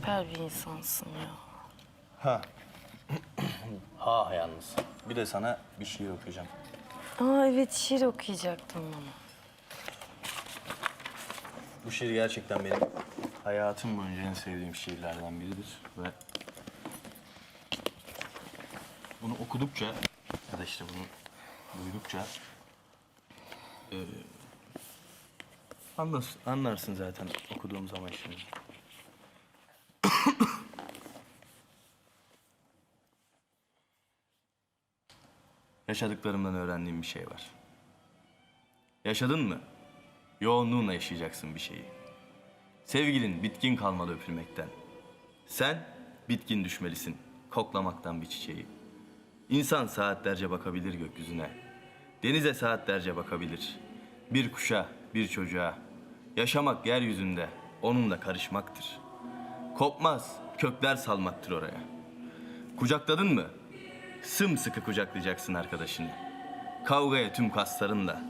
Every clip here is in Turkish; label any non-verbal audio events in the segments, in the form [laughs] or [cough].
süper bir insansın ya. Ha. [clears throat] ha yalnız. Bir de sana bir şiir okuyacağım. Aa evet şiir okuyacaktım bana. Bu şiir gerçekten benim hayatım boyunca en sevdiğim şiirlerden biridir ve bunu okudukça ya da işte bunu duydukça eee anlarsın, anlarsın zaten okuduğum zaman şimdi. [coughs] Yaşadıklarımdan öğrendiğim bir şey var. Yaşadın mı? Yoğunluğunla yaşayacaksın bir şeyi. Sevgilin bitkin kalmalı öpülmekten. Sen bitkin düşmelisin koklamaktan bir çiçeği. İnsan saatlerce bakabilir gökyüzüne. Denize saatlerce bakabilir. Bir kuşa, bir çocuğa. Yaşamak yeryüzünde onunla karışmaktır. Kopmaz, kökler salmaktır oraya. Kucakladın mı? Sımsıkı kucaklayacaksın arkadaşını. Kavgaya tüm kaslarınla,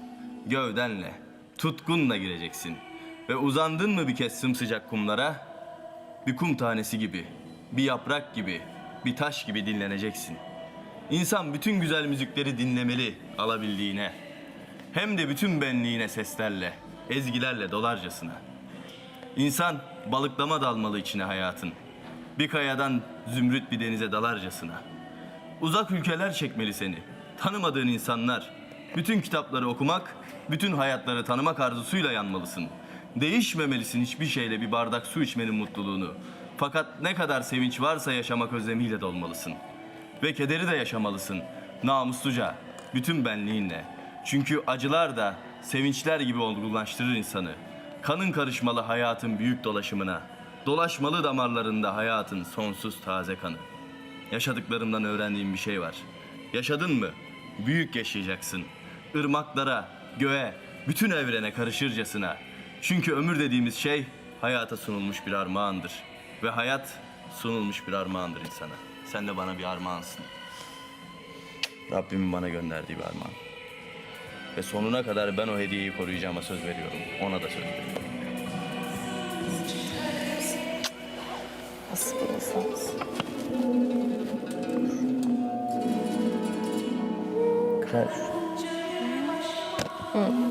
gövdenle, tutkunla gireceksin. Ve uzandın mı bir kez sımsıcak kumlara, bir kum tanesi gibi, bir yaprak gibi, bir taş gibi dinleneceksin. İnsan bütün güzel müzikleri dinlemeli alabildiğine. Hem de bütün benliğine seslerle, ezgilerle dolarcasına. İnsan balıklama dalmalı içine hayatın. Bir kayadan zümrüt bir denize dalarcasına. Uzak ülkeler çekmeli seni. Tanımadığın insanlar. Bütün kitapları okumak, bütün hayatları tanımak arzusuyla yanmalısın. Değişmemelisin hiçbir şeyle bir bardak su içmenin mutluluğunu. Fakat ne kadar sevinç varsa yaşamak özlemiyle dolmalısın. Ve kederi de yaşamalısın. Namusluca, bütün benliğinle. Çünkü acılar da sevinçler gibi olgunlaştırır insanı. Kanın karışmalı hayatın büyük dolaşımına. Dolaşmalı damarlarında hayatın sonsuz taze kanı. Yaşadıklarımdan öğrendiğim bir şey var. Yaşadın mı? Büyük yaşayacaksın. Irmaklara, göğe, bütün evrene karışırcasına. Çünkü ömür dediğimiz şey hayata sunulmuş bir armağandır. Ve hayat sunulmuş bir armağandır insana. Sen de bana bir armağansın. Rabbimin bana gönderdiği bir armağan. Ve sonuna kadar ben o hediyeyi koruyacağıma söz veriyorum. Ona da söz veriyorum. Nasıl bir insansın? Yaşadıklarım.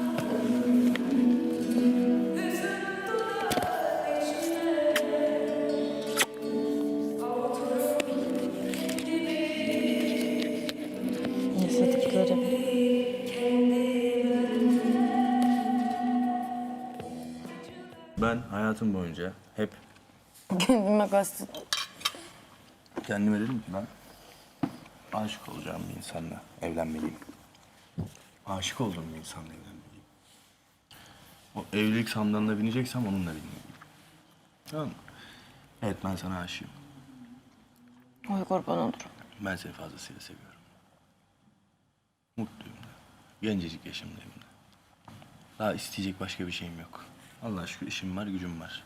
Ben hayatım boyunca hep Kendime kastım. kendime dedim ki ben aşık olacağım bir insanla evlenmeliyim. Aşık olduğum bir insanla evlenmeliyim. O evlilik sandalına bineceksem onunla binmeliyim. Tamam mı? Evet ben sana aşığım. Oy kurban olurum. Ben seni fazlasıyla seviyorum. Mutluyum da. Gencecik yaşımdayım da. Daha isteyecek başka bir şeyim yok. Allah şükür işim var, gücüm var.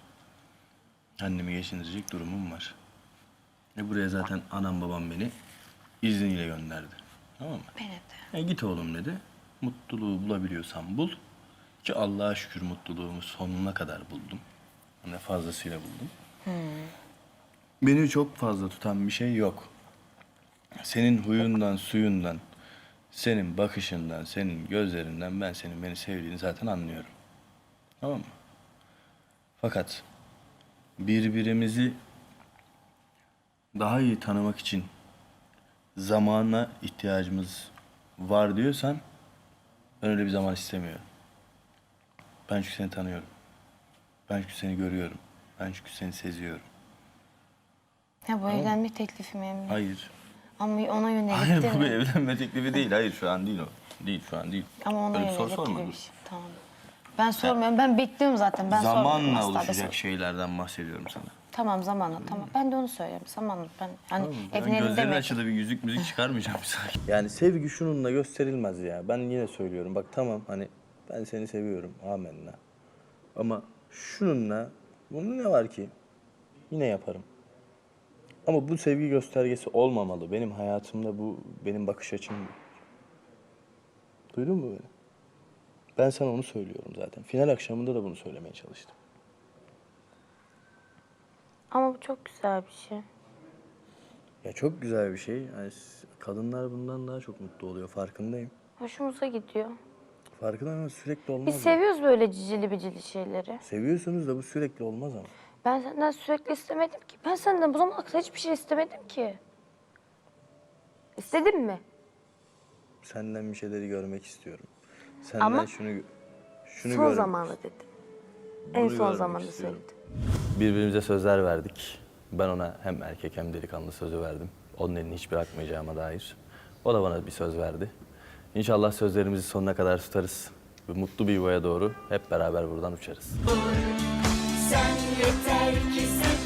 Annemi geçindirecek durumum var. E buraya zaten anam babam beni izniyle gönderdi. Tamam mı? Beni de. E git oğlum dedi. Mutluluğu bulabiliyorsan bul. Ki Allah'a şükür mutluluğumu sonuna kadar buldum. Ne fazlasıyla buldum. Beni çok fazla tutan bir şey yok. Senin huyundan, suyundan, senin bakışından, senin gözlerinden ben senin beni sevdiğini zaten anlıyorum. Tamam mı? Fakat birbirimizi daha iyi tanımak için zamana ihtiyacımız var diyorsan ben öyle bir zaman istemiyorum. Ben çünkü seni tanıyorum. Ben çünkü seni görüyorum. Ben çünkü seni seziyorum. Ya bu evlenme teklifi mi Emre? Hayır. Ama ona yönelik Hayır değil bu bir mi? evlenme teklifi değil. Hayır şu an değil o. Değil şu an değil. Ama ona Öyle bir soru yönelik sorma şey. Tamam. Ben sormuyorum. Ben bekliyorum zaten. Ben sormuyorum. Zamanla Asla da oluşacak şeylerden bahsediyorum sana. Tamam zamanla tamam. Ben de onu söylüyorum. Zamanla ben hani Ben evlenelim gözlerin açıda bir yüzük müzik çıkarmayacağım sanki. [laughs] Yani sevgi şununla gösterilmez ya. Ben yine söylüyorum. Bak tamam hani ben seni seviyorum. Amenna. Ama şununla bunun ne var ki? Yine yaparım. Ama bu sevgi göstergesi olmamalı. Benim hayatımda bu benim bakış açım. bu. Duydun mu beni? Ben sana onu söylüyorum zaten. Final akşamında da bunu söylemeye çalıştım. Ama bu çok güzel bir şey. Ya çok güzel bir şey. Yani kadınlar bundan daha çok mutlu oluyor. Farkındayım. Hoşumuza gidiyor. Farkındayım ama sürekli olmaz. Biz mı? seviyoruz böyle cicili bicili şeyleri. Seviyorsunuz da bu sürekli olmaz ama. Ben senden sürekli istemedim ki. Ben senden bu zamana kadar hiçbir şey istemedim ki. İstedin mi? Senden bir şeyleri görmek istiyorum. Senden Ama şunu şunu son görmek zamanla dedim. En son görmek zamanda istiyorum. söyledim. Birbirimize sözler verdik. Ben ona hem erkek hem delikanlı sözü verdim. Onun elini hiç bırakmayacağıma dair. O da bana bir söz verdi. İnşallah sözlerimizi sonuna kadar tutarız. Ve mutlu bir yuvaya doğru hep beraber buradan uçarız. Sen yeter ki sen